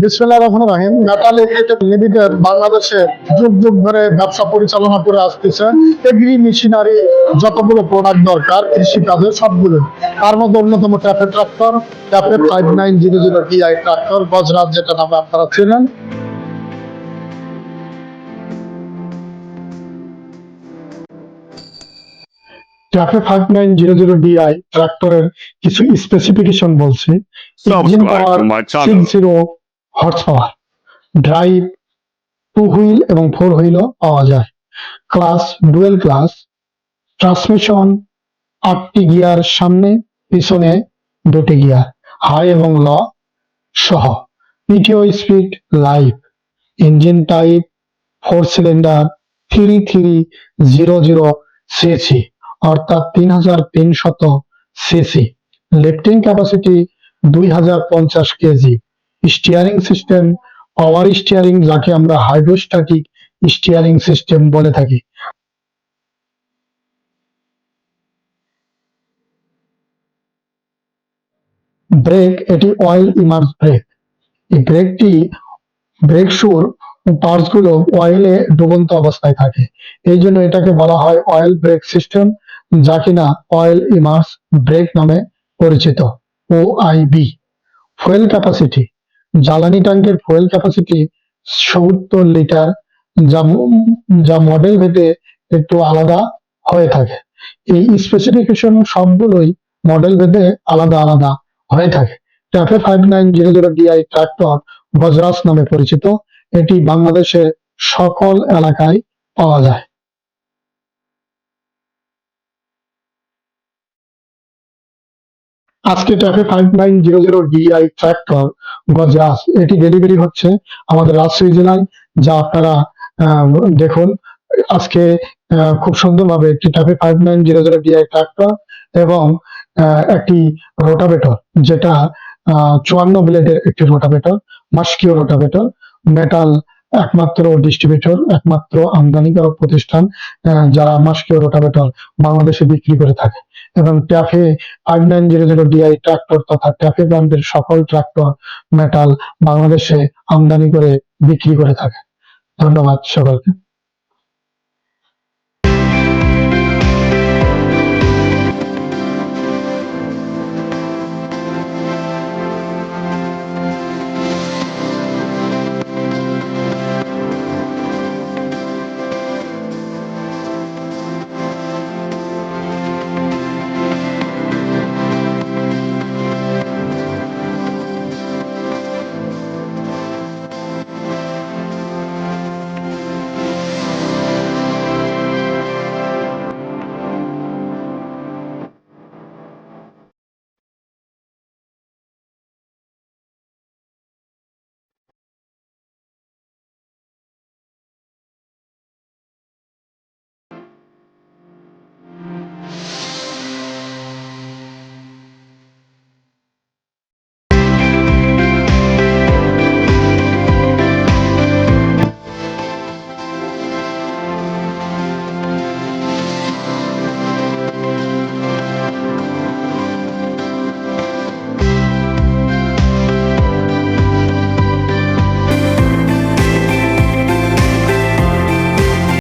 বিসমিল্লাহ রহমান রাহিম। Metal limited বাংলাদেশে যুগ যুগ ধরে ব্যবসা পরিচালনা করে আসতেছে। এগ্রি মেশিনারি যতগুলো প্রোডাক্ট দরকার কৃষি সবগুলো। তার মধ্যে অন্যতম TAFE tractor TAFE five nine zero zero DI tractor Gajraj যেটা নামে আপনারা ছিলেন TAFE five nine zero zero DI ট্রাক্টরের কিছু স্পেসিফিকেশন বলছি. Zero horse power drive two wheel এবং ফোর হুইলও পাওয়া যায়। ক্লাস ডুয়েল ক্লাস ট্রান্সমিশন আটটি গিয়ার সামনে, পিছনে দুটি গিয়ার হাই এবং ল সহ। PTO speed live engine type four cylinder three three zero zero CC অর্থাৎ তিন হাজার তিনশত সিসি লিফটিং ক্যাপাসিটি দুই হাজার পঞ্চাশ KG. Steering system power steering যাকে আমরা হাইড্রোস্ট্যাটিক স্টিয়ারিং সিস্টেম বলে থাকি। ব্রেক এটি অয়েল ইমার্স ব্রেক এই ব্রেকটি ব্রেক শুর পার্টসগুলো অয়েলে ডুবন্ত অবস্থায় থাকে। এই জন্য এটাকে বলা হয় অয়েল ব্রেক সিস্টেম যা কিনা অয়েল ইমার্স ব্রেক নামে পরিচিত ও আইবি ফুয়েল ক্যাপাসিটি জ্বালানি ট্যাঙ্কের ফুয়েল ক্যাপাসিটি সত্তর লিটার যা যা মডেল ভেদে একটু আলাদা হয়ে থাকে। এই স্পেসিফিকেশন সবগুলোই মডেল ভেদে আলাদা আলাদা হয়ে থাকে। TAFE five nine zero zero DI tractor Gajraj নামে পরিচিত। এটি বাংলাদেশের সকল এলাকায় পাওয়া যায়। আজকে TAFE five nine zero zero DI tractor Gajraj এটি ডেলিভারি হচ্ছে আমাদের রাজশাহী জেলায়। যা আপনারা দেখুন, আজকে খুব সুন্দরভাবে একটি TAFE five nine zero zero DI tractor এবং একটি রোটাভেটর যেটা চুয়ান্ন ব্লেডের একটি রোটাভেটর মাস্কিও রোটাভেটর মেটাল একমাত্র ডিস্ট্রিবিউটর একমাত্র আমদানিকারক প্রতিষ্ঠান যারা মাস্কিও রোটাভেটর বাংলাদেশে বিক্রি করে থাকে। এবং TAFE five nine zero zero DI tractor তথা ট্যাফে ব্র্যান্ডের সকল ট্রাক্টর মেটাল বাংলাদেশে আমদানি করে বিক্রি করে থাকে। ধন্যবাদ সকলকে।